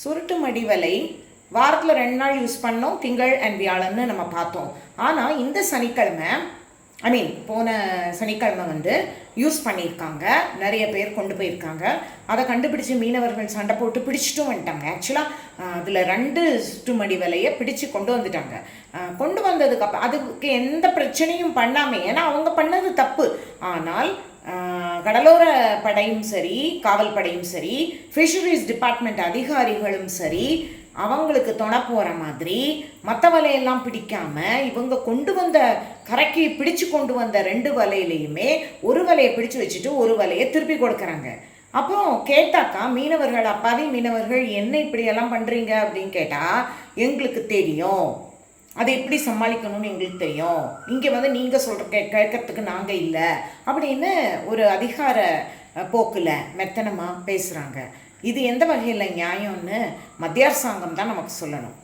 சுருட்டு மடி வலை வாரத்தில் ரெண்டு நாள் யூஸ் பண்ணோம் திங்கள் அண்ட் வியாழன்னு நம்ம பார்த்தோம். ஆனால் இந்த சனிக்கிழமை ஐ மீன் போன சனிக்கிழமை வந்து யூஸ் பண்ணியிருக்காங்க. நிறைய பேர் கொண்டு போயிருக்காங்க. அதை கண்டுபிடிச்சு மீனவர்கள் சண்டை போட்டு பிடிச்சிட்டும் வந்துட்டாங்க. ஆக்சுவலாக அதில் ரெண்டு சுற்றுமடி விலையை பிடிச்சு கொண்டு வந்துட்டாங்க. கொண்டு வந்ததுக்கப்புறம் அதுக்கு எந்த பிரச்சனையும் பண்ணாமல் ஏன்னா அவங்க பண்ணது தப்பு. ஆனால் கடலோர படையும் சரி காவல் படையும் சரி ஃபிஷரிஸ் டிபார்ட்மெண்ட் அதிகாரிகளும் சரி அவங்களுக்கு துணை போகிற மாதிரி மற்ற வலையெல்லாம் பிடிக்காம இவங்க கொண்டு வந்த கரைக்கு பிடிச்சு கொண்டு வந்த ரெண்டு வலையிலையுமே ஒரு வலையை பிடிச்சு வச்சுட்டு ஒரு வலையை திருப்பி கொடுக்குறாங்க. அப்புறம் கேட்டாக்கா மீனவர்கள் அப்பாவி மீனவர்கள் என்ன இப்படியெல்லாம் பண்ணுறீங்க அப்படின்னு கேட்டால் எங்களுக்கு தெரியும். அதை எப்படி சமாளிக்கணும்னு எங்களுக்கு தெரியும். இங்கே வந்து நீங்கள் சொல்கிற கே கேட்கறதுக்கு நாங்கள் இல்லை. அப்படின்னு ஒரு அதிகார போக்கில் மெத்தனமாக பேசுகிறாங்க இது எந்த வகையில் நியாயம்னு மத்திய அரசாங்கம் தான் நமக்கு சொல்லணும்.